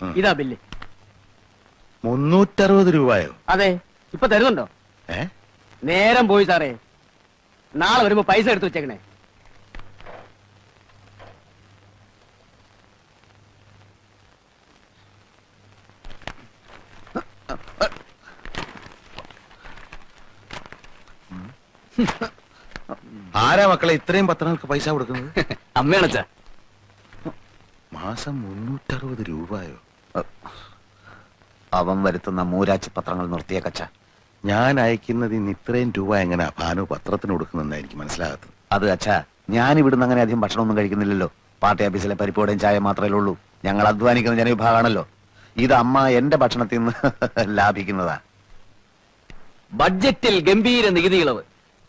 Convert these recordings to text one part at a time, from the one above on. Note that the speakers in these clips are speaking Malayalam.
ഇതാ ബില്ല് മുന്നൂറ്ററുപത് രൂപയോ? അതെ ഇപ്പൊ തരുന്നുണ്ടോ? ഏ? നേരം പോയി സാറേ. നാളെ വരുമ്പോ പൈസ എടുത്തു വെച്ചേക്കണേ. ആരാ മക്കളെ ഇത്രയും പത്രങ്ങൾക്ക് പൈസ കൊടുക്കുന്നത്? അമ്മയാണച്ചാ. മാസം മുന്നൂറ്ററുപത് രൂപയോ? അവൻ വരുത്തുന്ന മൂരാച്ചി പത്രങ്ങൾ നിർത്തിയ കച്ച. ഞാൻ അയക്കുന്നത് ഇന്ന് ഇത്രയും രൂപ എങ്ങനെ ഭാനു പത്രത്തിന് കൊടുക്കുന്നതെന്നായിരിക്കും എനിക്ക് മനസ്സിലാകത്തത്. അത് അച്ഛ ഞാൻ ഇവിടുന്ന് അങ്ങനെ അധികം ഭക്ഷണമൊന്നും കഴിക്കുന്നില്ലല്ലോ. പാർട്ടി ഓഫീസിലെ പരിപ്പോടെയും ചായ മാത്രമേ ഉള്ളൂ. ഞങ്ങൾ അധ്വാനിക്കുന്ന ജനവിഭാഗമാണല്ലോ. ഇത് അമ്മ എന്റെ ഭക്ഷണത്തിൽ നിന്ന് ലാഭിക്കുന്നതാ. ബഡ്ജറ്റിൽ ഗംഭീര നികുതി ഇളവ്.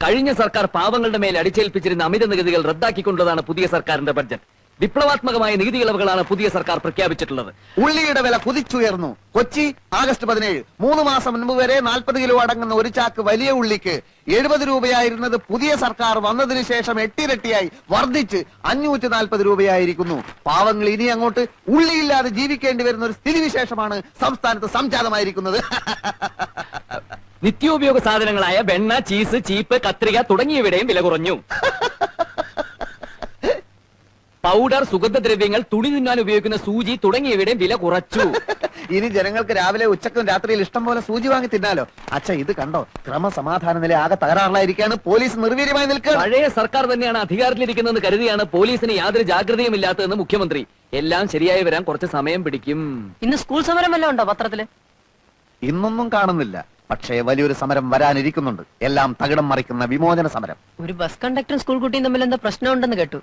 കഴിഞ്ഞ സർക്കാർ പാവങ്ങളുടെ മേൽ അടിച്ചേൽപ്പിച്ചിരുന്ന അമിത നികുതികൾ റദ്ദാക്കിക്കൊണ്ടതാണ് പുതിയ സർക്കാരിന്റെ ബഡ്ജറ്റ്. വിപ്ലവാത്മകമായ നികുതി ഇളവുകളാണ് പുതിയ സർക്കാർ പ്രഖ്യാപിച്ചിട്ടുള്ളത്. ഉള്ളിയുടെ വില കുതിച്ചുയർന്നു. കൊച്ചി ആഗസ്റ്റ് പതിനേഴ്. മൂന്ന് മാസം മുൻപ് വരെ നാൽപ്പത് കിലോ അടങ്ങുന്ന ഒരു ചാക്ക് വലിയ ഉള്ളിക്ക് എഴുപത് രൂപയായിരുന്നത് പുതിയ സർക്കാർ വന്നതിന് ശേഷം എട്ടിരട്ടിയായി വർദ്ധിച്ച് അഞ്ഞൂറ്റി നാൽപ്പത് രൂപയായിരിക്കുന്നു. പാവങ്ങൾ ഇനി അങ്ങോട്ട് ഉള്ളിയില്ലാതെ ജീവിക്കേണ്ടി വരുന്ന ഒരു സ്ഥിതിവിശേഷമാണ് സംസ്ഥാനത്ത് സംജാതമായിരിക്കുന്നത്. നിത്യോപയോഗ സാധനങ്ങളായ വെണ്ണ ചീസ് ചീപ്പ് കത്രിക തുടങ്ങിയവയുടെയും വില കുറഞ്ഞു. പൗഡർ സുഗന്ധദ്രവ്യങ്ങൾ തുണി തിന്നാൻ ഉപയോഗിക്കുന്ന സൂചി തുടങ്ങിയവയുടെ വില കുറച്ചു. ഇനി ജനങ്ങൾക്ക് രാവിലെ ഉച്ചക്കും രാത്രിയിൽ ഇഷ്ടം പോലെ സൂചി വാങ്ങി തിന്നാലോ? അച്ഛ ഇത് കണ്ടോ? ക്രമസമാധാന നില ആകെ തകരാറിലായിരിക്കാണ് പോലീസ് നിർവീര്യമായി നിൽക്കുക പഴയ സർക്കാർ തന്നെയാണ് അധികാരത്തിലിരിക്കുന്നതെന്ന് കരുതിയാണ് പോലീസിന് യാതൊരു ജാഗ്രതയും ഇല്ലാത്തതെന്ന് മുഖ്യമന്ത്രി. എല്ലാം ശരിയായി വരാൻ കുറച്ച് സമയം പിടിക്കും. ഇന്ന് സ്കൂൾ സമരം വല്ലതും ഉണ്ടോ പത്രത്തിൽ? ഇന്നൊന്നും കാണുന്നില്ല. പക്ഷേ വലിയൊരു സമരം വരാനിരിക്കുന്നുണ്ട്. എല്ലാം തകിടം മറിക്കുന്ന വിമോചന സമരം. ഒരു ബസ് കണ്ടക്ടറും സ്കൂൾ കുട്ടിയും തമ്മിൽ എന്താ പ്രശ്നം ഉണ്ടെന്ന് കേട്ടു.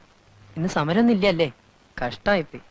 ഇന്ന് സമരം ഇല്ലല്ലേ കഷ്ടായിപ്പോയി.